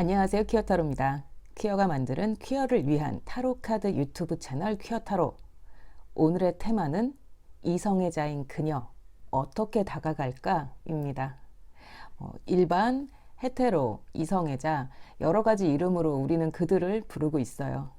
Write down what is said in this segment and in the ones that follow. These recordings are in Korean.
안녕하세요. 퀴어타로입니다. 퀴어가 만드는 퀴어를 위한 타로카드 유튜브 채널 퀴어타로. 오늘의 테마는 이성애자인 그녀, 어떻게 다가갈까?입니다. 어, 일반, 헤테로, 이성애자, 여러 가지 이름으로 우리는 그들을 부르고 있어요.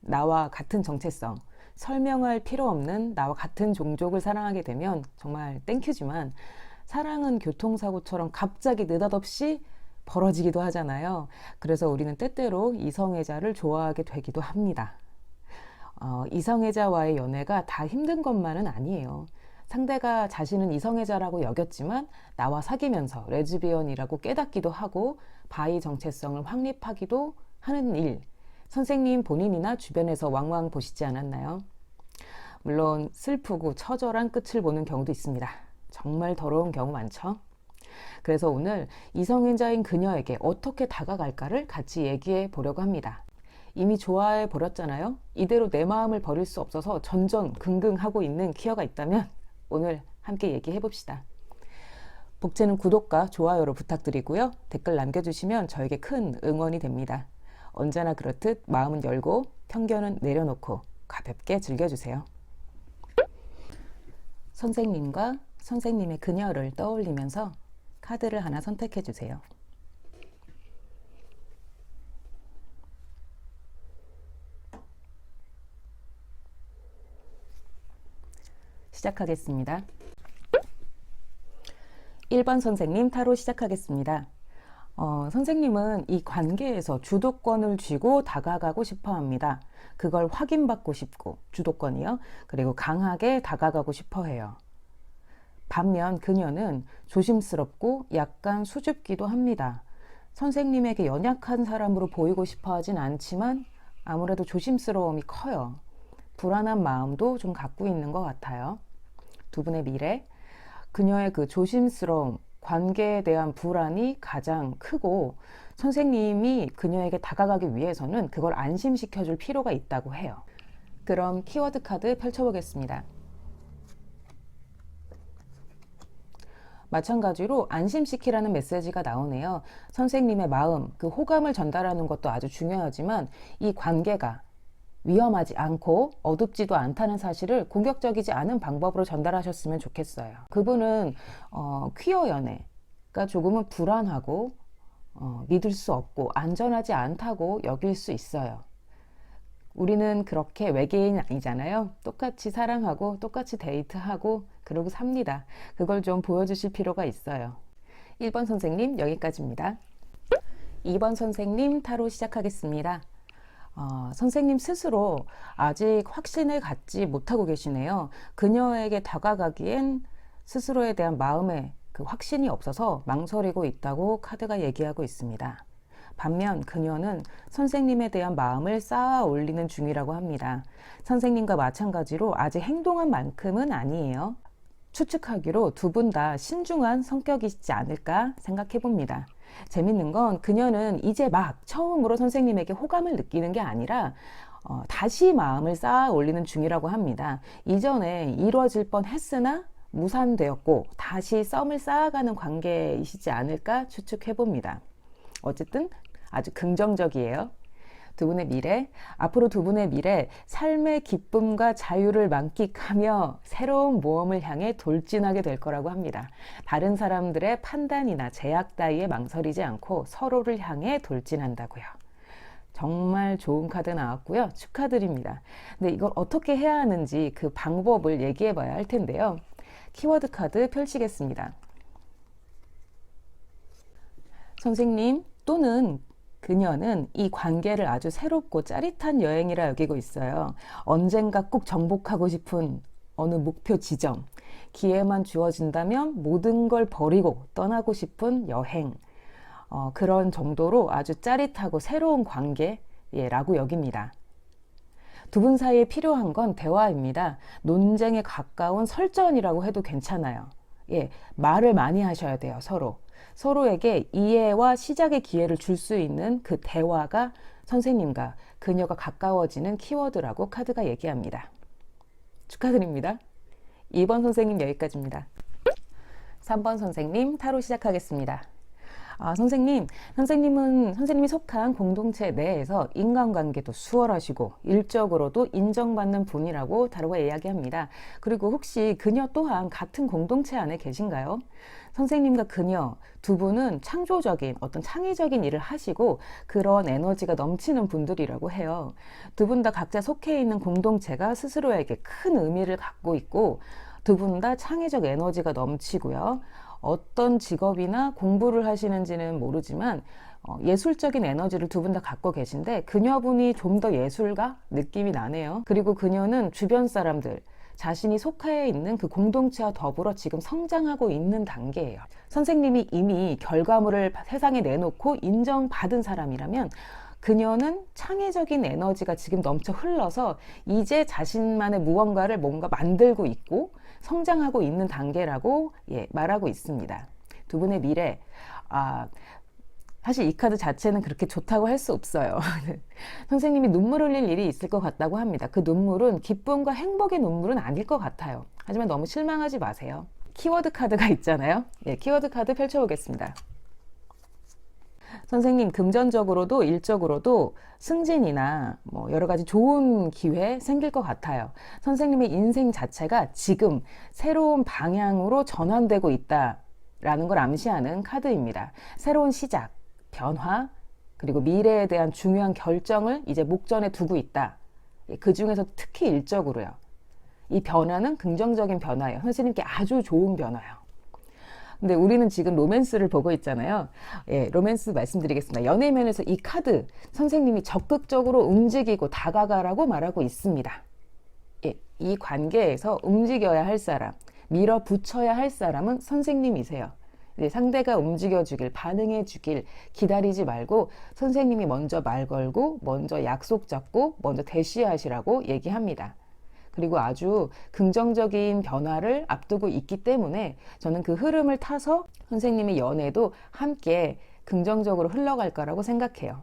나와 같은 정체성, 설명할 필요 없는 나와 같은 종족을 사랑하게 되면 정말 땡큐지만 사랑은 교통사고처럼 갑자기 느닷없이 벌어지기도 하잖아요. 그래서 우리는 때때로 이성애자를 좋아하게 되기도 합니다. 어, 이성애자와의 연애가 다 힘든 것만은 아니에요. 상대가 자신은 이성애자라고 여겼지만 나와 사귀면서 레즈비언이라고 깨닫기도 하고 바이 정체성을 확립하기도 하는 일. 선생님 본인이나 주변에서 왕왕 보시지 않았나요? 물론 슬프고 처절한 끝을 보는 경우도 있습니다. 정말 더러운 경우 많죠? 그래서 오늘 이성애자인 그녀에게 어떻게 다가갈까를 같이 얘기해 보려고 합니다. 이미 좋아해 버렸잖아요? 이대로 내 마음을 버릴 수 없어서 전전 긍긍하고 있는 퀴어가 있다면 오늘 함께 얘기해 봅시다. 복채는 구독과 좋아요로 부탁드리고요. 댓글 남겨주시면 저에게 큰 응원이 됩니다. 언제나 그렇듯 마음은 열고 편견은 내려놓고 가볍게 즐겨주세요. 선생님과 선생님의 그녀를 떠올리면서 카드를 하나 선택해 주세요. 시작하겠습니다. 1번 선생님 타로 시작하겠습니다. 어, 선생님은 이 관계에서 주도권을 쥐고 다가가고 싶어 합니다. 그걸 확인받고 싶고, 주도권이요. 그리고 강하게 다가가고 싶어 해요. 반면 그녀는 조심스럽고 약간 수줍기도 합니다. 선생님에게 연약한 사람으로 보이고 싶어 하진 않지만 아무래도 조심스러움이 커요. 불안한 마음도 좀 갖고 있는 것 같아요. 두 분의 미래, 그녀의 그 조심스러움, 관계에 대한 불안이 가장 크고 선생님이 그녀에게 다가가기 위해서는 그걸 안심시켜 줄 필요가 있다고 해요. 그럼 키워드 카드 펼쳐보겠습니다. 마찬가지로 안심시키라는 메시지가 나오네요. 선생님의 마음, 그 호감을 전달하는 것도 아주 중요하지만 이 관계가 위험하지 않고 어둡지도 않다는 사실을 공격적이지 않은 방법으로 전달하셨으면 좋겠어요. 그분은 어, 퀴어 연애가 조금은 불안하고 어, 믿을 수 없고 안전하지 않다고 여길 수 있어요. 우리는 그렇게 외계인 아니잖아요. 똑같이 사랑하고 똑같이 데이트하고 그러고 삽니다. 그걸 좀 보여주실 필요가 있어요. 1번 선생님 여기까지입니다. 2번 선생님 타로 시작하겠습니다. 어, 선생님 스스로 아직 확신을 갖지 못하고 계시네요. 그녀에게 다가가기엔 스스로에 대한 마음의 그 확신이 없어서 망설이고 있다고 카드가 얘기하고 있습니다. 반면 그녀는 선생님에 대한 마음을 쌓아 올리는 중이라고 합니다. 선생님과 마찬가지로 아직 행동한 만큼은 아니에요. 추측하기로 두 분 다 신중한 성격이시지 않을까 생각해 봅니다. 재밌는 건 그녀는 이제 막 처음으로 선생님에게 호감을 느끼는 게 아니라 어, 다시 마음을 쌓아 올리는 중이라고 합니다. 이전에 이루어질 뻔 했으나 무산되었고 다시 썸을 쌓아가는 관계이시지 않을까 추측해 봅니다. 어쨌든 아주 긍정적이에요. 두 분의 미래, 앞으로 두 분의 미래, 삶의 기쁨과 자유를 만끽하며 새로운 모험을 향해 돌진하게 될 거라고 합니다. 다른 사람들의 판단이나 제약 따위에 망설이지 않고 서로를 향해 돌진한다고요. 정말 좋은 카드 나왔고요. 축하드립니다. 근데 이걸 어떻게 해야 하는지 그 방법을 얘기해 봐야 할 텐데요. 키워드 카드 펼치겠습니다. 선생님 또는 그녀는 이 관계를 아주 새롭고 짜릿한 여행이라 여기고 있어요. 언젠가 꼭 정복하고 싶은 어느 목표 지점, 기회만 주어진다면 모든 걸 버리고 떠나고 싶은 여행, 어, 그런 정도로 아주 짜릿하고 새로운 관계라고 여깁니다. 두 분 사이에 필요한 건 대화입니다. 논쟁에 가까운 설전이라고 해도 괜찮아요. 예, 말을 많이 하셔야 돼요, 서로. 서로에게 이해와 시작의 기회를 줄 수 있는 그 대화가 선생님과 그녀가 가까워지는 키워드라고 카드가 얘기합니다. 축하드립니다. 2번 선생님 여기까지입니다. 3번 선생님 타로 시작하겠습니다. 아, 선생님, 선생님은 선생님이 속한 공동체 내에서 인간관계도 수월하시고 일적으로도 인정받는 분이라고 다루가 이야기합니다. 그리고 혹시 그녀 또한 같은 공동체 안에 계신가요? 선생님과 그녀 두 분은 창조적인 어떤 창의적인 일을 하시고 그런 에너지가 넘치는 분들이라고 해요. 두 분 다 각자 속해 있는 공동체가 스스로에게 큰 의미를 갖고 있고 두 분 다 창의적 에너지가 넘치고요. 어떤 직업이나 공부를 하시는지는 모르지만 어, 예술적인 에너지를 두 분 다 갖고 계신데 그녀분이 좀 더 예술가 느낌이 나네요. 그리고 그녀는 주변 사람들 자신이 속해 있는 그 공동체와 더불어 지금 성장하고 있는 단계예요. 선생님이 이미 결과물을 세상에 내놓고 인정받은 사람이라면 그녀는 창의적인 에너지가 지금 넘쳐 흘러서 이제 자신만의 무언가를 뭔가 만들고 있고 성장하고 있는 단계라고 예, 말하고 있습니다. 두 분의 미래, 아, 사실 이 카드 자체는 그렇게 좋다고 할 수 없어요. 선생님이 눈물 흘릴 일이 있을 것 같다고 합니다. 그 눈물은 기쁨과 행복의 눈물은 아닐 것 같아요. 하지만 너무 실망하지 마세요. 키워드 카드가 있잖아요. 예, 키워드 카드 펼쳐보겠습니다. 선생님 금전적으로도 일적으로도 승진이나 뭐 여러 가지 좋은 기회 생길 것 같아요. 선생님의 인생 자체가 지금 새로운 방향으로 전환되고 있다라는 걸 암시하는 카드입니다. 새로운 시작, 변화, 그리고 미래에 대한 중요한 결정을 이제 목전에 두고 있다. 그 중에서 특히 일적으로요. 이 변화는 긍정적인 변화예요. 선생님께 아주 좋은 변화예요. 근데 우리는 지금 로맨스를 보고 있잖아요. 예, 로맨스 말씀드리겠습니다. 연애 면에서 이 카드 선생님이 적극적으로 움직이고 다가가라고 말하고 있습니다. 예, 이 관계에서 움직여야 할 사람, 밀어붙여야 할 사람은 선생님이세요. 네, 상대가 움직여주길, 반응해주길 기다리지 말고 선생님이 먼저 말 걸고, 먼저 약속 잡고, 먼저 대시하시라고 얘기합니다. 그리고 아주 긍정적인 변화를 앞두고 있기 때문에 저는 그 흐름을 타서 선생님의 연애도 함께 긍정적으로 흘러갈 거라고 생각해요.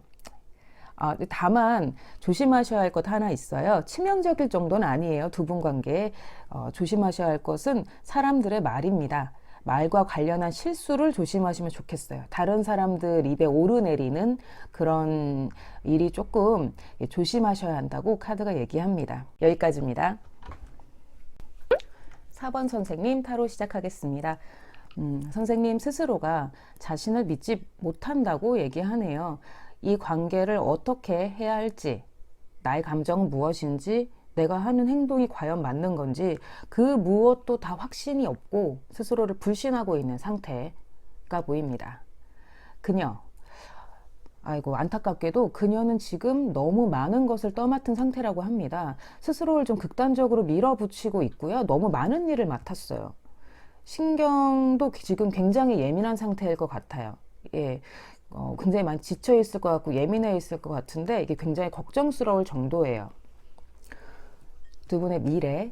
아, 다만 조심하셔야 할 것 하나 있어요. 치명적일 정도는 아니에요. 두 분 관계에 어, 조심하셔야 할 것은 사람들의 말입니다. 말과 관련한 실수를 조심하시면 좋겠어요. 다른 사람들 입에 오르내리는 그런 일이 조금 조심하셔야 한다고 카드가 얘기합니다. 여기까지입니다. 4번 선생님 타로 시작하겠습니다. 음, 선생님 스스로가 자신을 믿지 못한다고 얘기하네요. 이 관계를 어떻게 해야 할지, 나의 감정은 무엇인지, 내가 하는 행동이 과연 맞는 건지 그 무엇도 다 확신이 없고 스스로를 불신하고 있는 상태가 보입니다. 그녀. 아이고, 안타깝게도 그녀는 지금 너무 많은 것을 떠맡은 상태라고 합니다. 스스로를 좀 극단적으로 밀어붙이고 있고요. 너무 많은 일을 맡았어요. 신경도 지금 굉장히 예민한 상태일 것 같아요. 예. 어, 굉장히 많이 지쳐 있을 것 같고 예민해 있을 것 같은데 이게 굉장히 걱정스러울 정도예요. 두 분의 미래.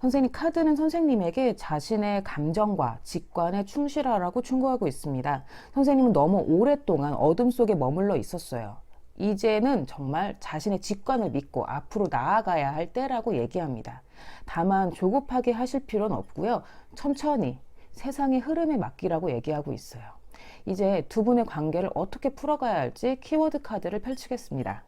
선생님 카드는 선생님에게 자신의 감정과 직관에 충실하라고 충고하고 있습니다. 선생님은 너무 오랫동안 어둠 속에 머물러 있었어요. 이제는 정말 자신의 직관을 믿고 앞으로 나아가야 할 때라고 얘기합니다. 다만 조급하게 하실 필요는 없고요. 천천히 세상의 흐름에 맡기라고 얘기하고 있어요. 이제 두 분의 관계를 어떻게 풀어가야 할지 키워드 카드를 펼치겠습니다.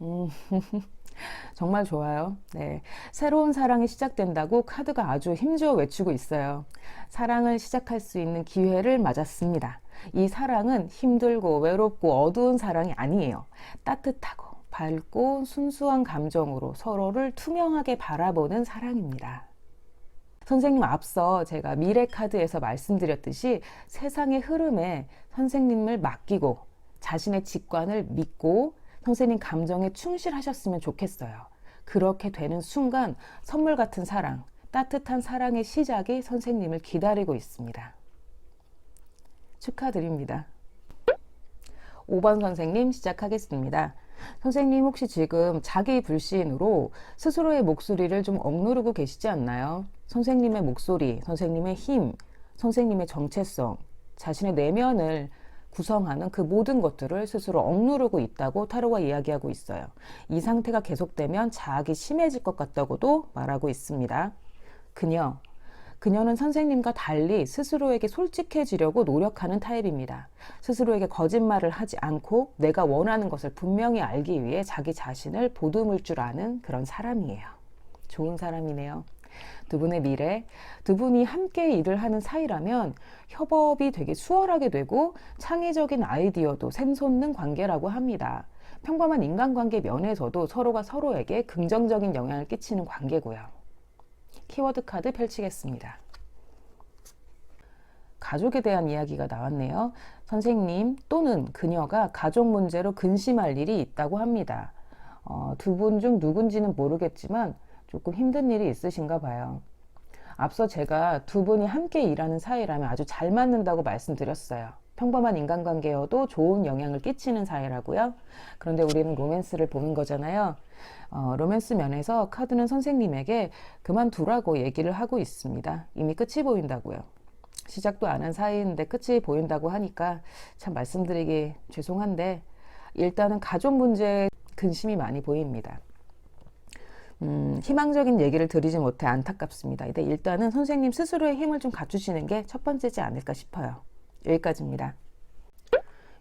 음, 정말 좋아요. 네. 새로운 사랑이 시작된다고 카드가 아주 힘주어 외치고 있어요. 사랑을 시작할 수 있는 기회를 맞았습니다. 이 사랑은 힘들고 외롭고 어두운 사랑이 아니에요. 따뜻하고 밝고 순수한 감정으로 서로를 투명하게 바라보는 사랑입니다. 선생님 앞서 제가 미래 카드에서 말씀드렸듯이 세상의 흐름에 선생님을 맡기고 자신의 직관을 믿고 선생님 감정에 충실하셨으면 좋겠어요. 그렇게 되는 순간 선물 같은 사랑, 따뜻한 사랑의 시작이 선생님을 기다리고 있습니다. 축하드립니다. 5번 선생님 시작하겠습니다. 선생님 혹시 지금 자기 불신으로 스스로의 목소리를 좀 억누르고 계시지 않나요? 선생님의 목소리, 선생님의 힘, 선생님의 정체성, 자신의 내면을 구성하는 그 모든 것들을 스스로 억누르고 있다고 타로가 이야기하고 있어요. 이 상태가 계속되면 자학이 심해질 것 같다고도 말하고 있습니다. 그녀, 그녀는 선생님과 달리 스스로에게 솔직해지려고 노력하는 타입입니다. 스스로에게 거짓말을 하지 않고 내가 원하는 것을 분명히 알기 위해 자기 자신을 보듬을 줄 아는 그런 사람이에요. 좋은 사람이네요. 두 분의 미래, 두 분이 함께 일을 하는 사이라면 협업이 되게 수월하게 되고 창의적인 아이디어도 샘솟는 관계라고 합니다. 평범한 인간관계 면에서도 서로가 서로에게 긍정적인 영향을 끼치는 관계고요. 키워드 카드 펼치겠습니다. 가족에 대한 이야기가 나왔네요. 선생님 또는 그녀가 가족 문제로 근심할 일이 있다고 합니다. 어, 두분 중 누군지는 모르겠지만 조금 힘든 일이 있으신가 봐요. 앞서 제가 두 분이 함께 일하는 사이라면 아주 잘 맞는다고 말씀드렸어요. 평범한 인간관계여도 좋은 영향을 끼치는 사이라고요. 그런데 우리는 로맨스를 보는 거잖아요. 어, 로맨스 면에서 카드는 선생님에게 그만두라고 얘기를 하고 있습니다. 이미 끝이 보인다고요. 시작도 안 한 사이인데 끝이 보인다고 하니까 참 말씀드리기 죄송한데 일단은 가족 문제에 근심이 많이 보입니다. 음, 희망적인 얘기를 드리지 못해 안타깝습니다. 근데 일단은 선생님 스스로의 힘을 좀 갖추시는 게 첫 번째지 않을까 싶어요. 여기까지입니다.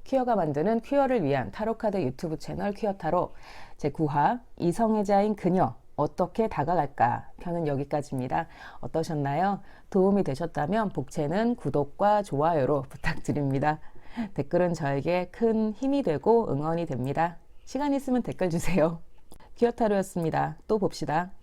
퀴어가 만드는 퀴어를 위한 타로카드 유튜브 채널 퀴어타로 제9화 이성애자인 그녀 어떻게 다가갈까 편은 여기까지입니다. 어떠셨나요? 도움이 되셨다면 복채는 구독과 좋아요로 부탁드립니다. 댓글은 저에게 큰 힘이 되고 응원이 됩니다. 시간 있으면 댓글 주세요. 퀴어타로였습니다. 또 봅시다.